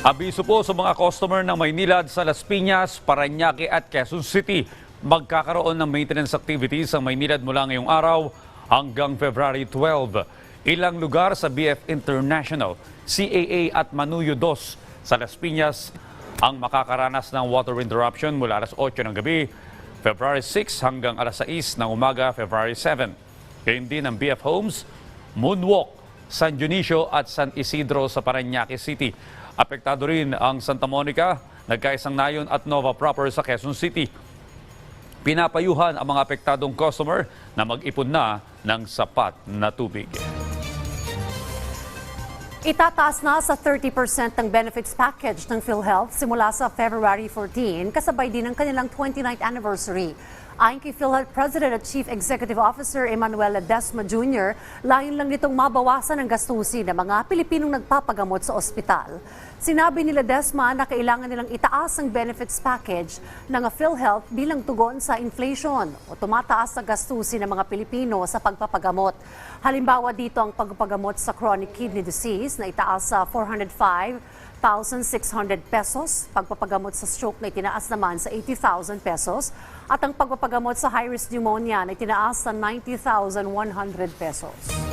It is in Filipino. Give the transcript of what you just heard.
Abiso po sa mga customer ng Maynilad sa Las Piñas, Parañaque at Quezon City. Magkakaroon ng maintenance activities sa Maynilad mula ngayong araw hanggang February 12. Ilang lugar sa BF International, CAA at Manuyo 2 sa Las Piñas ang makakaranas ng water interruption mula alas 8 ng gabi, February 6 hanggang alas 6 ng umaga, February 7. Gayun din ang BF Homes, Moonwalk, San Dionisio at San Isidro sa Parañaque City. Apektado rin ang Santa Monica, Nagkaisang Nayon at Nova Proper sa Quezon City. Pinapayuhan ang mga apektadong customer na mag-ipon na ng sapat na tubig. Itataas na sa 30% ng benefits package ng PhilHealth simula sa February 14, kasabay din ng kanilang 29th anniversary. Ayon kay PhilHealth President at Chief Executive Officer Emmanuel Ledesma Jr., layon lang nitong mabawasan ang gastusin ng mga Pilipinong nagpapagamot sa ospital. Sinabi ni Ledesma na kailangan nilang itaas ang benefits package ng PhilHealth bilang tugon sa inflation o tumataas sa gastusin ng mga Pilipino sa pagpapagamot. Halimbawa dito ang pagpapagamot sa chronic kidney disease na itaas sa 405,600 pesos, pagpapagamot sa stroke na itinaas naman sa 80,000 pesos, at ang pagpapagamot sa high-risk pneumonia na itinaas sa 90,100 pesos.